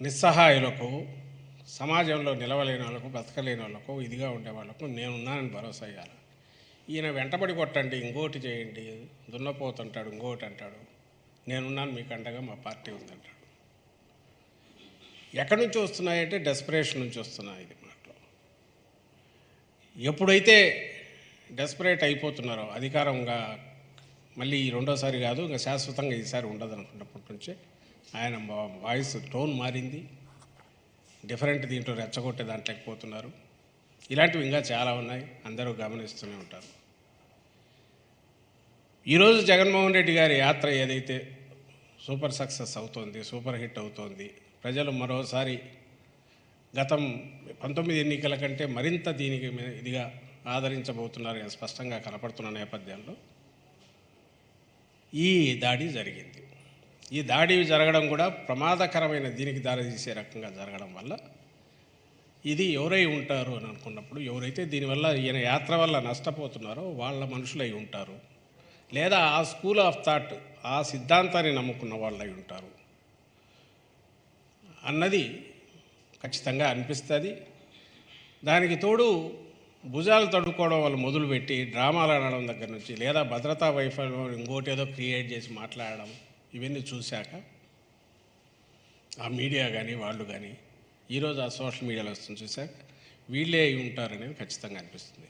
నిస్సహాయులకు సమాజంలో నిలవలేని వాళ్ళకు బతకలేని వాళ్ళకు ఇదిగా ఉండే వాళ్ళకు నేనున్నానని భరోసా ఇవ్వాలి ఈయన వెంటబడి కొట్టండి ఇంకోటి చేయండి దున్నపోతుంటాడు ఇంకోటి అంటాడు. నేనున్నాను మీకు అండగా మా పార్టీ ఉందంటాడు. ఎక్కడి నుంచి వస్తున్నాయంటే డెస్పరేషన్ నుంచి వస్తున్నాయి ఇది మాటలు. ఎప్పుడైతే డెస్పరేట్ అయిపోతున్నారో అధికారంగా మళ్ళీ ఈ రెండోసారి కాదు ఇంకా శాశ్వతంగా ఈసారి ఉండదు అనుకున్నప్పటి నుంచే ఆయన వాయిస్ టోన్ మారింది. డిఫరెంట్ దీంట్లో రెచ్చగొట్టే దాంట్లోకి పోతున్నారు ఇలాంటివి ఇంకా చాలా ఉన్నాయి. అందరూ గమనిస్తూనే ఉంటారు. ఈరోజు జగన్మోహన్ రెడ్డి గారి యాత్ర ఏదైతే సూపర్ సక్సెస్ అవుతోంది సూపర్ హిట్ అవుతోంది ప్రజలు మరోసారి గతం పంతొమ్మిది ఎన్నికల కంటే మరింత దీనికి ఇదిగా ఆదరించబోతున్నారు స్పష్టంగా కనపడుతున్న నేపథ్యంలో ఈ దాడి జరిగింది. ఈ దాడి జరగడం కూడా ప్రమాదకరమైన దీనికి దారితీసే రకంగా జరగడం వల్ల ఇది ఎవరై ఉంటారు అని అనుకున్నప్పుడు ఎవరైతే దీనివల్ల ఈయన యాత్ర వల్ల నష్టపోతున్నారో వాళ్ళ మనుషులై ఉంటారు. లేదా ఆ స్కూల్ ఆఫ్ థాట్ ఆ సిద్ధాంతాన్ని నమ్ముకున్న వాళ్ళు అయి ఉంటారు. అన్నది ఖచ్చితంగా అనిపిస్తుంది. దానికి తోడు భుజాలు తడుకోవడం వాళ్ళు మొదలుపెట్టి డ్రామాలు ఆడడం దగ్గర నుంచి లేదా భద్రతా వైఫల్యం ఇంకోటేదో క్రియేట్ చేసి మాట్లాడడం ఇవన్నీ చూశాక ఆ మీడియా కానీ వాళ్ళు కానీ ఈరోజు ఆ సోషల్ మీడియాలో వస్తుంది చూశాక వీళ్ళే అయి ఉంటారనేది ఖచ్చితంగా అనిపిస్తుంది.